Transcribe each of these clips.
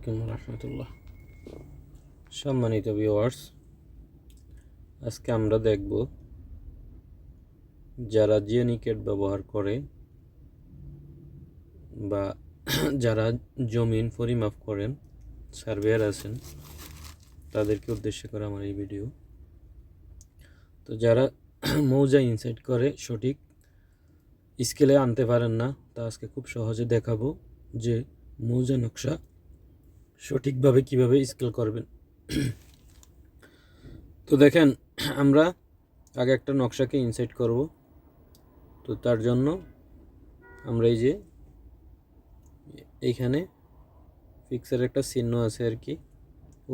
আলাইকুম রহমতুল্লাহ। সম্মানিত ভিউয়ার্স আজকে আমরা দেখব যারা জিওনিকেট ব্যবহার করে বা যারা জমিন পরিমাপ করেন সার্ভেয়ার আছেন, তাদেরকে উদ্দেশ্য করে আমার এই ভিডিও তো যারা মৌজা ইনসাইট করে, সঠিক স্কেলে আনতে পারেন না, তা আজকে খুব সহজে দেখাবো যে মৌজা নকশা সঠিকভাবে কীভাবে স্কেল করবেন। তো দেখেন, আমরা আগে একটা নকশাকে ইনসাইট করব। তো তার জন্য আমরা এই যে এইখানে ফিক্সের একটা চিহ্ন আছে আর কি।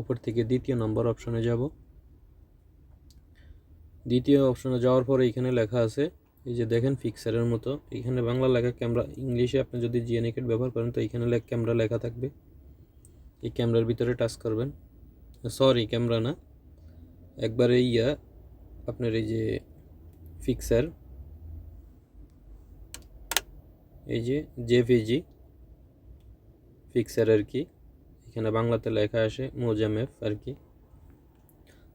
উপর থেকে দ্বিতীয় নম্বর অপশনে যাব। দ্বিতীয় অপশনে যাওয়ার পরে এখানে লেখা আছে, এই যে দেখেন ফিক্সারের মতো। এখানে বাংলা লেখা ক্যামেরা ইংলিশে আপনি যদি জিএনএকেট ব্যবহার করেন, তো এখানে ক্যামেরা লেখা থাকবে। এই ক্যামেরার ভিতরে টাচ করবেন। সরি ক্যামেরা না। একবারে ইয়া আপনার এই যে ফিক্সার এই যে জেভিজি ফিক্সার আর কি, এখানে বাংলাতে লেখা আসে মোজামেফ আর কি।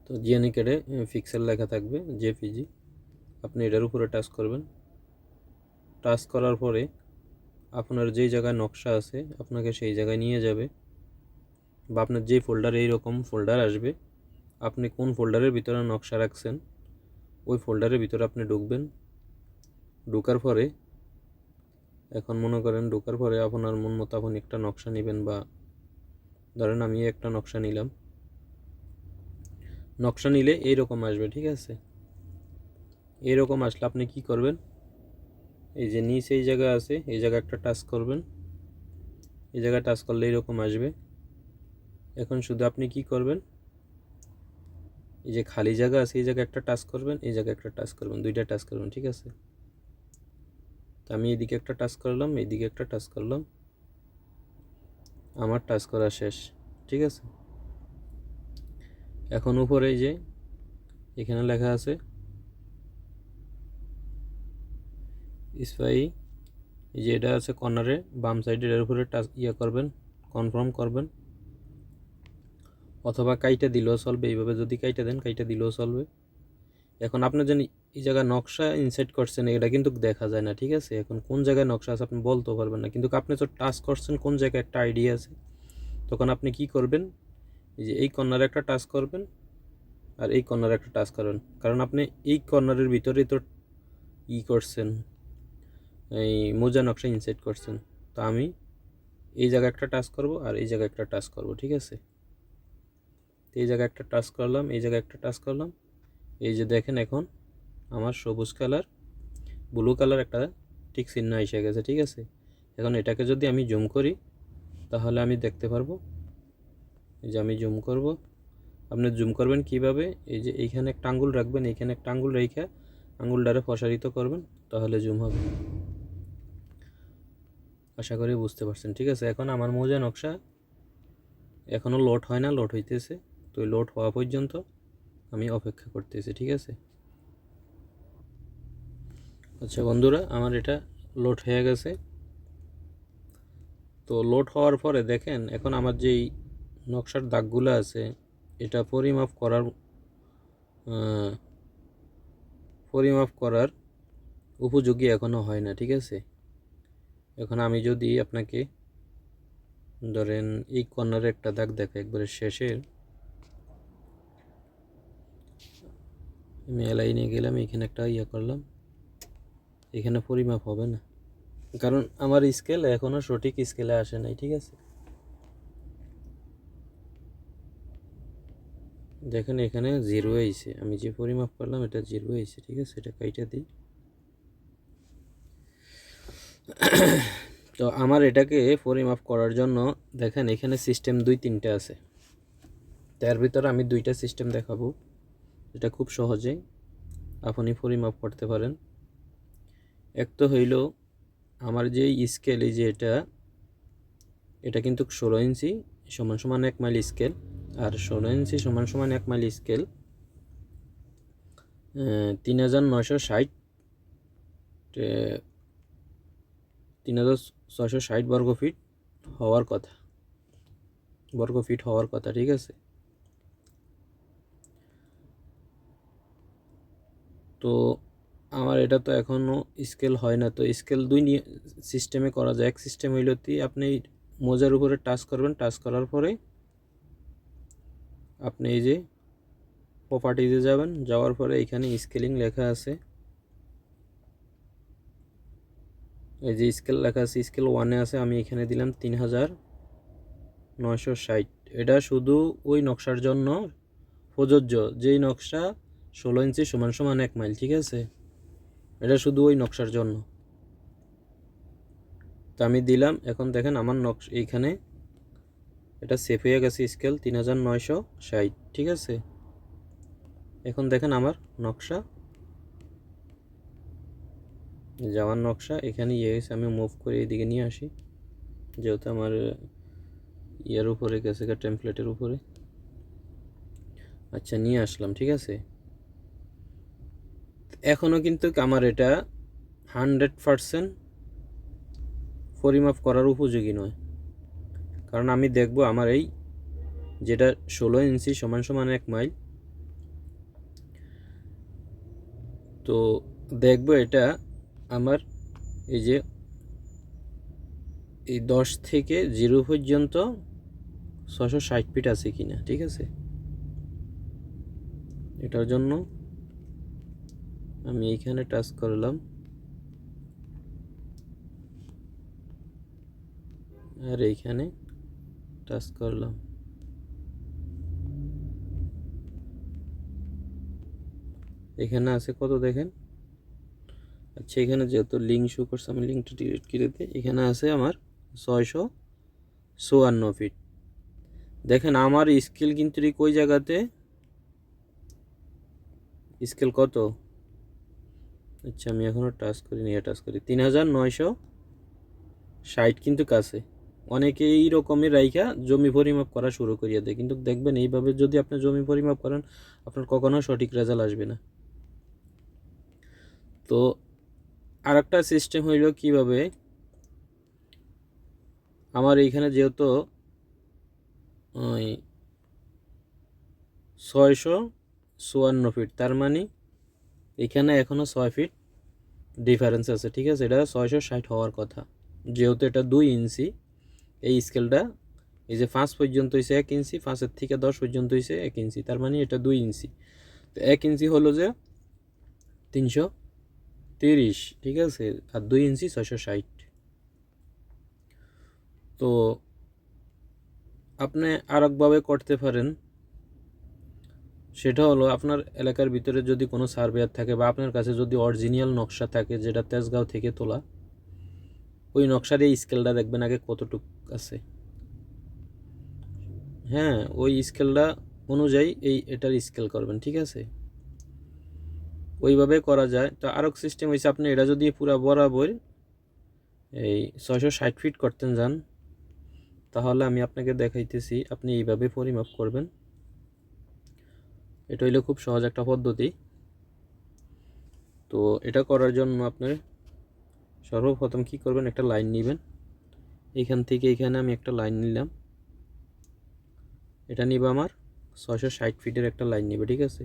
তো জিএনই কেটে ফিক্সার লেখা থাকবে জেপিজি আপনি এটার উপরে টাচ করবেন। টাচ করার পরে আপনার যেই জায়গায় নকশা আছে, আপনাকে সেই জায়গায় নিয়ে যাবে। বা আপনার যে ফোল্ডার এইরকম ফোল্ডার আসবে, আপনি কোন ফোল্ডারের ভিতরে নকশা রাখছেন, ওই ফোল্ডারের ভিতরে আপনি ঢুকবেন। ঢোকার পরে, এখন মনে করেন ঢোকার পরে আপনার মন মতো আপনি একটা নকশা নেবেন বা ধরেন আমি একটা নকশা নিলাম। নকশা নিলে এইরকম আসবে, ঠিক আছে? এইরকম আসলে আপনি কি করবেন? এই যে নিচ এই জায়গা আছে, এই জায়গা একটা টাচ করবেন। এই জায়গায় টাচ করলে এইরকম আসবে। এখন শুধু আপনি কি করবেন? এই যে খালি জায়গা আছে এই জায়গায় একটা টাচ করবেন, এই জায়গায় একটা টাচ করবেন, দুইটা টাচ করবেন, ঠিক আছে? তো আমি এদিকে একটা টাচ করলাম এইদিকে একটা টাচ করলাম। আমার টাচ করা শেষ, ঠিক আছে? এখন উপরে যে, এখানে লেখা আছে, স্পাই, এই যে এটা আছে কর্নারে, বাম সাইডে এর উপরে টাচ ইয়ে করবেন কনফার্ম করবেন। অথবা কাইটা দিলেও চলবে, এইভাবে যদি কাইটা দেন, কাইটা দিলেও চলবে। এখন আপনি যেন এই জায়গায় নকশা ইনসেট করছেন, এটা কিন্তু দেখা যায় না, ঠিক আছে? এখন কোন জায়গায় নকশা আছে আপনি বলতে পারবেন না। কিন্তু আপনি তো টাচ করছেন, কোন জায়গায় একটা আইডিয়া আছে, তখন আপনি কি করবেন? এই যে এই কর্নারে একটা টাচ করবেন আর এই কর্নারে একটা টাচ করবেন। কারণ আপনি এই কর্নারের ভিতরেই তো ই করছেন, এই মোজা নকশা ইনসাইট করছেন। তো আমি এই জায়গায় একটা টাচ করব আর এই জায়গায় একটা টাচ করব, ঠিক আছে? তো এই জায়গায় একটা টাচ করলাম, এই জায়গায় একটা টাচ করলাম। এই যে দেখেন এখন আমার সবুজ কালার ব্লু কালার একটা ঠিক চিহ্ন এসে গেছে, ঠিক আছে? এখন এটাকে যদি আমি জুম করি, তাহলে আমি দেখতে পারব। এই যে আমি জুম করব। আপনি জুম করবেন কীভাবে? এই যে এইখানে একটা আঙ্গুল রাখবেন, এইখানে একটা আঙ্গুল রেখে আঙ্গুলটারে প্রসারিত করবেন, তাহলে জুম হবে। আশা করি বুঝতে পারছেন, ঠিক আছে? এখন আমার মোজা নকশা এখনও লোড হয় না লোড হইতেছে। তো লোড হওয়া পর্যন্ত আমি অপেক্ষা করতেছি, ঠিক আছে? আচ্ছা বন্ধুরা, আমার এটা লোড হয়ে গেছে। তো লোড হওয়ার পরে দেখেন, এখন আমার যেই নকশার দাগগুলো আছে, এটা পরিমাপ করার পরিমাপ করার উপযোগী এখনও হয় না, ঠিক আছে? এখন আমি যদি আপনাকে, ধরেন এই কর্নারে একটা দাগ দেখা একবারে শেষের। আমি এলাইনে গেলাম, এখানে একটা ইয়ে করলাম। এখানে পরিমাপ হবে না। কারণ আমার স্কেল এখনও সঠিক স্কেলে আসে নাই, ঠিক আছে? দেখেন এখানে জিরো হয়েছে আমি যে পরিমাপ করলাম, এটা জিরো হয়েছে ঠিক আছে? এটা কাইটা দিই। তো আমার এটাকে পরিমাপ করার জন্য, দেখেন এখানে সিস্টেম দুই তিনটে আছে। তার ভিতরে আমি দুইটা সিস্টেম দেখাবো। এটা খুব সহজেই আপনি পরিমাপ করতে পারেন। এক তো হইল আমার যে স্কেল এই যে এটা এটা কিন্তু ষোলো ইঞ্চি সমান সমান এক মাইল স্কেল আর ষোলো ইঞ্চি সমান সমান এক মাইল স্কেল তিন হাজার নয়শো ষাট তিন হাজার ছয়শো ষাট বর্গ ফিট হওয়ার কথা। বর্গ ফিট হওয়ার কথা, ঠিক আছে? তো আমার এটা তো এখনও স্কেল হয় না। তো স্কেল দুই সিস্টেমে করা যায়। এক সিস্টেম হইল কি আপনি মোজার উপরে টাচ করবেন। টাচ করার পরে আপনি এই যে প্রপার্টিজে যাবেন। যাওয়ার পরে এখানে স্কেলিং লেখা আছে। এই যে স্কেল লেখা আছে স্কেল ওয়ানে আছে। আমি এখানে দিলাম তিন হাজার নয়শো ষাট। এটা শুধু ওই নকশার জন্য প্রযোজ্য। যেই নকশা ষোলো ইঞ্চি সমান সমান এক মাইল, ঠিক আছে? এটা শুধু ওই নকশার জন্য। তো আমি দিলাম, এখন দেখেন আমার নকশা, এইখানে এটা সেফ হয়ে গেছে স্কেল তিন হাজার নয়শো ষাট, ঠিক আছে? এখন দেখেন আমার নকশা। যাওয়ার নকশা, এখানে ইয়ে হয়েছে, আমি মুভ করে এদিকে নিয়ে আসি। যেহেতু আমার ইয়ের উপরে গেছে টেমপ্লেটের উপরে। আচ্ছা নিয়ে আসলাম, ঠিক আছে? এখনও কিন্তু আমার এটা হান্ড্রেড পারসেন্ট পরিমাপ করার উপযোগী নয়। কারণ আমি দেখব আমার এই যেটা ষোলো ইঞ্চি সমান সমান এক মাইল, তো দেখব এটা আমার এই যে এই দশ থেকে জিরো পর্যন্ত ছশো ষাট ফিট আছে কিনা, ঠিক আছে? এটার জন্য আমি এইখানে টাচ করলাম। আর এইখানে টাচ করলাম। এখানে আছে কত দেখেন? আচ্ছা এখানে যেহেতু লিঙ্ক শো করছে, আমি লিঙ্কটা ডিলিট করে দিই। এখানে আছে আমার ছয়শো চুয়ান্ন ফিট দেখেন, আমার স্কেল কিন্তু ওই জায়গাতে। স্কেল কত? আচ্ছা আমি এখনও টাচ করি নিয়ে টাচ করি। তিন হাজার নয়শো ষাট কিন্তু কাছে। অনেকে এই রকমের রাইখা জমি পরিমাপ করা শুরু করিয়ে দেয়। কিন্তু দেখবেন, এইভাবে যদি আপনি জমি পরিমাপ করেন, আপনার কখনো সঠিক রেজাল্ট আসবে না। তো আর একটা সিস্টেম হইল কীভাবে? আমার এইখানে যেহেতু, ওই ছয়শো চুয়ান্ন ফিট তার মানে এখানে এখনও ছয় ফিট ডিফারেন্স আছে, ঠিক আছে? এটা ছয়শো ষাট হওয়ার কথা। যেহেতু এটা দুই ইঞ্চি, এই স্কেলটা এই যে পাঁচ পর্যন্ত হয়েছে এক ইঞ্চি, পাঁচের থেকে দশ পর্যন্ত হয়েছে এক ইঞ্চি। তার মানে এটা দুই ইঞ্চি। তো এক ইঞ্চি হলো যে তিনশো তিরিশ, ঠিক আছে? আর দুই ইঞ্চি ছয়শো ষাট। তো আপনি আরেকভাবে করতে পারেন। সেটা হলো আপনার এলাকার ভিতরে যদি কোনো সার্ভেয়ার থাকে বা আপনার কাছে যদি অরিজিনাল নকশা থাকে যেটা তেজগাঁও থেকে তোলা, ওই নকশার এই স্কেলটা দেখবেন আগে কতটুক আছে। হ্যাঁ ওই স্কেলটা অনুযায়ী এই এটার স্কেল করবেন, ঠিক আছে? ওইভাবে করা যায়। তো আরও সিস্টেম হয়েছে আপনি এটা যদি পুরা বরাবর এই ছয়শো ষাট ফিট করতেন যান, তাহলে আমি আপনাকে দেখাইতেছি, আপনি এইভাবে পরিমাপ করবেন। এটা হইলে খুব সহজ একটা পদ্ধতি। তো এটা করার জন্য আপনার সর্বপ্রথম কি করবেন, একটা লাইন নেবেন। এখান থেকে এখানে আমি একটা লাইন নিলাম। এটা নিব আমার ছয়শো ষাট ফিটের একটা লাইন নেবে, ঠিক আছে?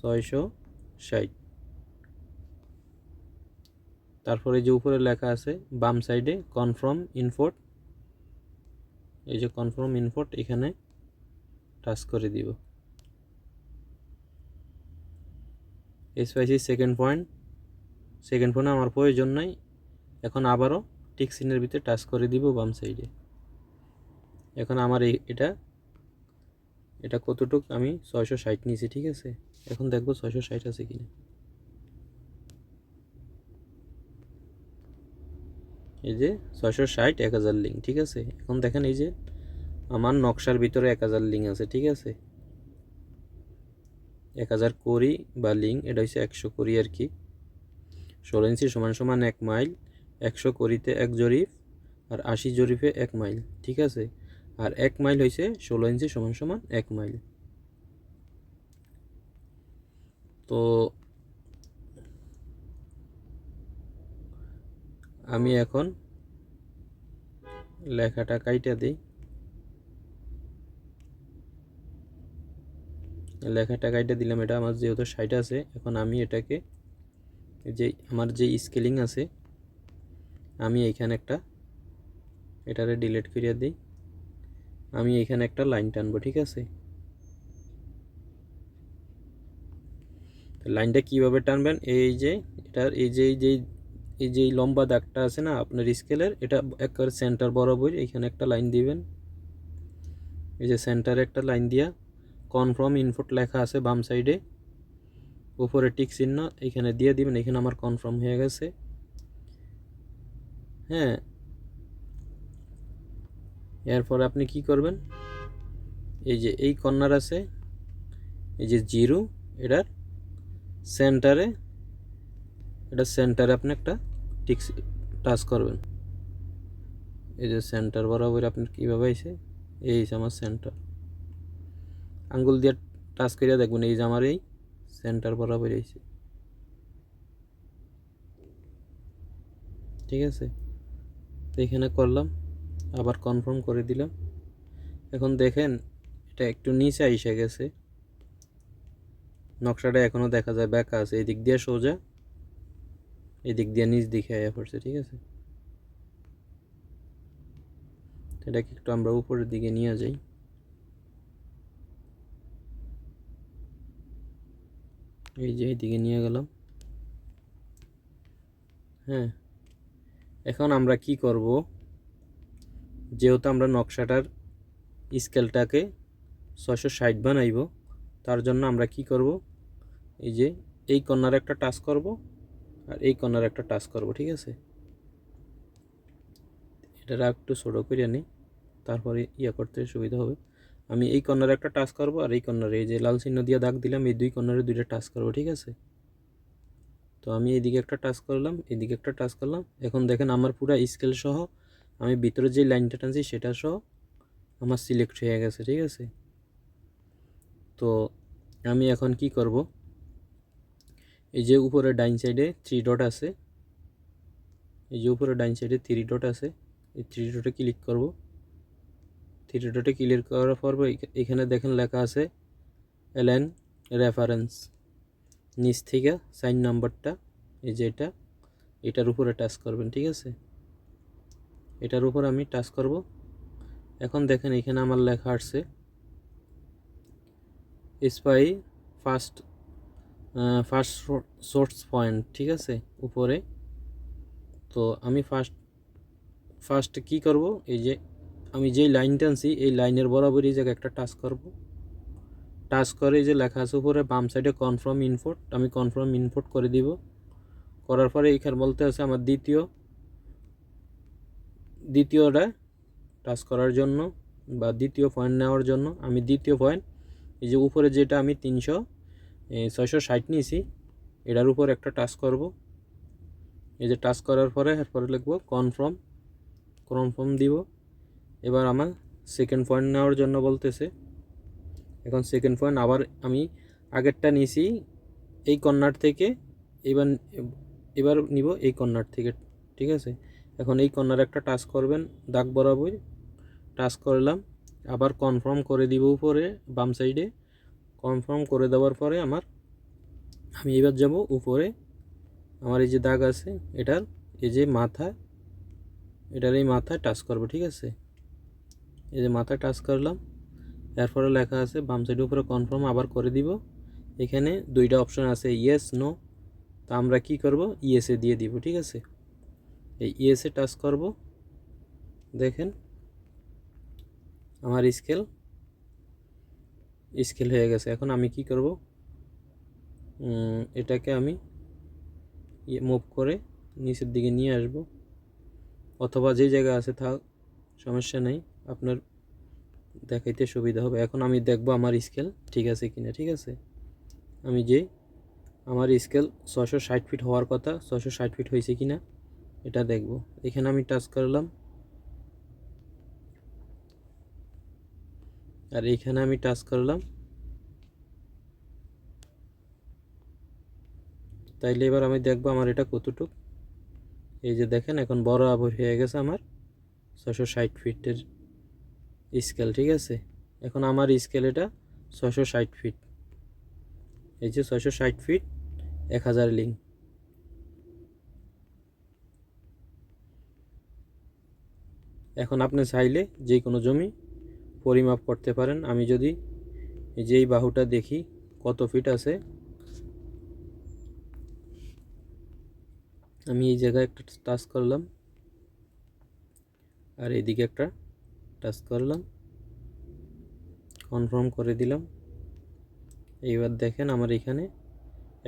ছয়শো ষাট। তারপরে যে উপরে লেখা আছে, বাম সাইডে কনফার্ম ইনফোর্ট। এই যে কনফার্ম ইনফোর্ট, এখানে টাচ করে দিব। এসপাইসি সেকেন্ড পয়েন্ট সেকেন্ড পয়েন্ট আমার প্রয়োজন নাই। এখন আবারও টিক সিনের ভিতরে টাচ করে দিব বাম সাইডে এখন আমার এটা এটা কতটুক? আমি ছয়শো ষাট নিয়েছি, ঠিক আছে? এখন দেখব ছয়শো ষাট আছে কিনা। এই যে ছয়শো ষাট, এক হাজার লিঙ্ক ঠিক আছে? এখন দেখেন এই যে আমার নকশার ভিতরে এক হাজার লিঙ্ক আছে, ঠিক আছে? এক হাজার করি বা লিঙ্ক এটা হচ্ছে একশো করি আর কি। ষোলো ইঞ্চি সমান সমান এক মাইল, একশো করিতে এক জরিফ আর আশি জরিফে এক মাইল, ঠিক আছে? আর এক মাইল হয়েছে ষোলো ইঞ্চি সমান সমান এক মাইল। তো আমি এখন লেখাটা কাইটা দিই। লেখাটা কাইটে দিলাম, এটা আমার যেহেতু সাইট আছে, এখন আমি এটাকে যে আমার যে স্কেলিং আছে, আমি এইখানে একটা এটারে ডিলিট করিয়া দিই। আমি এখানে একটা লাইন টানবো, ঠিক আছে? লাইনটা কীভাবে টানবেন? এই যে, এটার এই যে এই যে এই যে লম্বা দাগটা আছে না, আপনার স্কেলের এটা একবার সেন্টার বরাবর এখানে একটা লাইন দিবেন। এই যে সেন্টারে একটা লাইন দিয়া কনফার্ম ইনপুট লেখা আছে বাম সাইডে উপরে টিক চিহ্ন, এখানে দিয়ে দিবেন, এখানে আমার কনফার্ম হয়ে গেছে। হ্যাঁ। এরপর আপনি কি করবেন? এই যে এই কর্নার আছে, এই যে জিরো, এটার সেন্টারে এটা সেন্টারে আপনি একটা টিক টাচ করবেন। এই যে সেন্টার বরাবর আপনার কীভাবে আইছে? এই আমার সেন্টার আঙ্গুল দিয়ে টাচ করিয়া দেখবেন, এই যে আমার এই সেন্টার বরাবর আইছে ঠিক আছে? এখানে করলাম, আবার কনফার্ম করে দিলাম। এখন দেখেন, এটা একটু নিচে আইসে গেছে। নকশাটা এখনও দেখা যায় ব্যাকা আছে এদিক দিয়ে সোজা এদিক দিয়ে নিচ দিকে আয়া পড়ছে, ঠিক আছে? এটাকে একটু আমরা উপরের দিকে নিয়ে যাই। এই যে এইদিকে নিয়ে গেলাম। হ্যাঁ এখন আমরা কি করব? যেহেতু আমরা নকশাটার স্কেলটাকে ছয়শো ষাট বানাইব, তার জন্য আমরা কি করব? এই যে এই কর্নার একটা টাচ করব আর এই কর্নার একটা টাচ করব, ঠিক আছে? এটা একটু ছোটো করে নিই, তারপরে ইয়া করতে সুবিধা হবে। আমি এই কর্নারে একটা টাচ করব আর এই কর্নারে এই যে লাল চিহ্ন দিয়ে দাগ দিলাম, এই দুই কর্নারে দুইটা টাচ করব, ঠিক আছে? তো আমি এইদিকে একটা টাচ করলাম এদিকে একটা টাচ করলাম। এখন দেখেন আমার পুরো স্কেল সহ আমি ভিতরে যে লাইনটা টানছি সেটা সহ আমার সিলেক্ট হয়ে গেছে, ঠিক আছে? তো আমি এখন কি করব? এই যে উপরে ডাইন সাইডে থ্রি ডট আছে। এই যে উপরে ডাইন সাইডে থ্রি ডট আছে। এই থ্রি ডটে ক্লিক করব। ডটে ক্লিক করার পর এখানে দেখেন লেখা আছে এলএন রেফারেন্স। নিচ থেকে সাইন নাম্বারটা, এই যে এটা, এটার উপরে টাচ করবেন, ঠিক আছে? এটার উপর আমি টাচ করব। এখন দেখেন এখানে আমার লেখা আসছে স্পাই ফার্স্ট ফার্স্ট সোর্স পয়েন্ট ঠিক আছে? উপরে। তো আমি ফার্স্ট ফার্স্ট কি করব? এই যে আমি যেই লাইন টানছি এই লাইনের বরাবরই জায়গায় একটা টাচ করব। টাচ করে যে লেখা আছে উপরে, বাম সাইডে কনফার্ম ইনপুট আমি কনফার্ম ইনপুট করে দিব। করার পরে এইখানে বলতে আছে আমার দ্বিতীয়, দ্বিতীয়টা টাচ করার জন্য বা দ্বিতীয় পয়েন্ট নেওয়ার জন্য। আমি দ্বিতীয় পয়েন্ট এই যে উপরে যেটা আমি তিনশো ছয়শো ষাট নিয়েছি, এটার উপর একটা টাচ করব। এই যে টাচ করার পরে এরপরে লিখব কনফার্ম কনফার্ম দিব। এবার আমার সেকেন্ড পয়েন্ট নেওয়ার জন্য বলতেছে। এখন সেকেন্ড পয়েন্ট আবার আমি আগেরটা নিয়েছি, এই কর্নার থেকে এবার এবার নিব এই কর্নার থেকে, ঠিক আছে? এখন এই কর্নার একটা টাচ করবেন, দাগ বরাবর টাচ করলাম, আবার কনফার্ম করে দিব উপরে, বাম সাইডে কনফার্ম করে দেওয়ার পরে আমার, আমি এবার যাব উপরে, আমার এই যে দাগ আছে, এটার এই যে মাথা, এটার এই মাথায় টাচ করব, ঠিক আছে? এই যে মাথায় টাচ করলাম, এরপরে লেখা আছে, বাম সাইডের উপরে কনফার্ম আবার করে দিব। এখানে দুইটা অপশন আছে ইয়েস নো তা আমরা কি করব? ইয়েসে দিয়ে দিব, ঠিক আছে? এই ইয়েসে টাচ করব। দেখেন, আমার স্কেল স্কেল হয়ে গেছে। এখন আমি কি করব? এটাকে আমি মুভ করে নিচের দিকে নিয়ে আসব। অথবা যে জায়গা আছে থাক, সমস্যা নেই। আপনার দেখাইতে সুবিধা হবে। এখন আমি দেখব আমার স্কেল ঠিক আছে কিনা, ঠিক আছে? আমি যে আমার স্কেল ছশো ষাট ফিট হওয়ার কথা ছশো ষাট ফিট হয়েছে কিনা, এটা দেখব। এখানে আমি টাচ করলাম। আর এইখানে আমি টাচ করলাম। তাইলে এবার আমি দেখব আমার এটা কতটুক। এই যে দেখেন, এখন বড় আবর হয়ে গেছে আমার ছশো ষাট ফিটের স্কেল, ঠিক আছে? এখন আমার স্কেল এটা ছশো ষাট ফিট। এই যে ছয়শো ষাট ফিট, এক হাজার লিঙ্ক এখন আপনি চাইলে যে কোনো জমি পরিমাপ করতে পারেন। আমি যদি এই যে এই বাহুটা দেখি, কত ফিট আছে? আমি এই জায়গায় একটা টাচ করলাম। আর এদিকে একটা টাচ করলাম কনফার্ম করে দিলাম। এইবার দেখেন আমার এখানে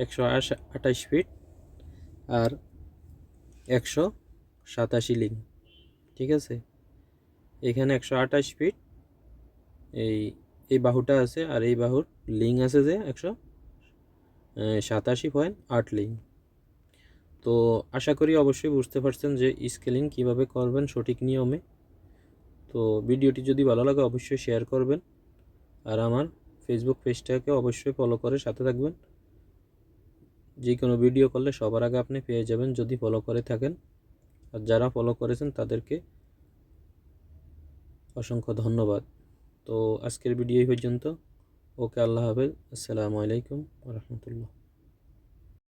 একশো আঠাশ ফিট আর একশো সাতাশি লিঙ্ক ঠিক আছে? এখানে একশো আঠাশ ফিট এই এই বাহুটা আছে আর এই বাহুর লিঙ্ক আছে যে একশো সাতাশি পয়েন্ট আট লিঙ্ক তো আশা করি অবশ্যই বুঝতে পারছেন যে স্কেলিং কীভাবে করবেন সঠিক নিয়মে। তো ভিডিওটি যদি ভালো লাগে, অবশ্যই শেয়ার করবেন। আর আমার ফেসবুক পেজটাকে অবশ্যই ফলো করে সাথে থাকবেন। যে কোনো ভিডিও করলে সবার আগে আপনি পেয়ে যাবেন, যদি ফলো করে থাকেন। আর যারা ফলো করেছেন, তাদেরকে অসংখ্য ধন্যবাদ। তো আজকের ভিডিও এই পর্যন্ত। ওকে, আল্লাহ হাফেজ। আসসালামু আলাইকুম রহমতুল্লাহ।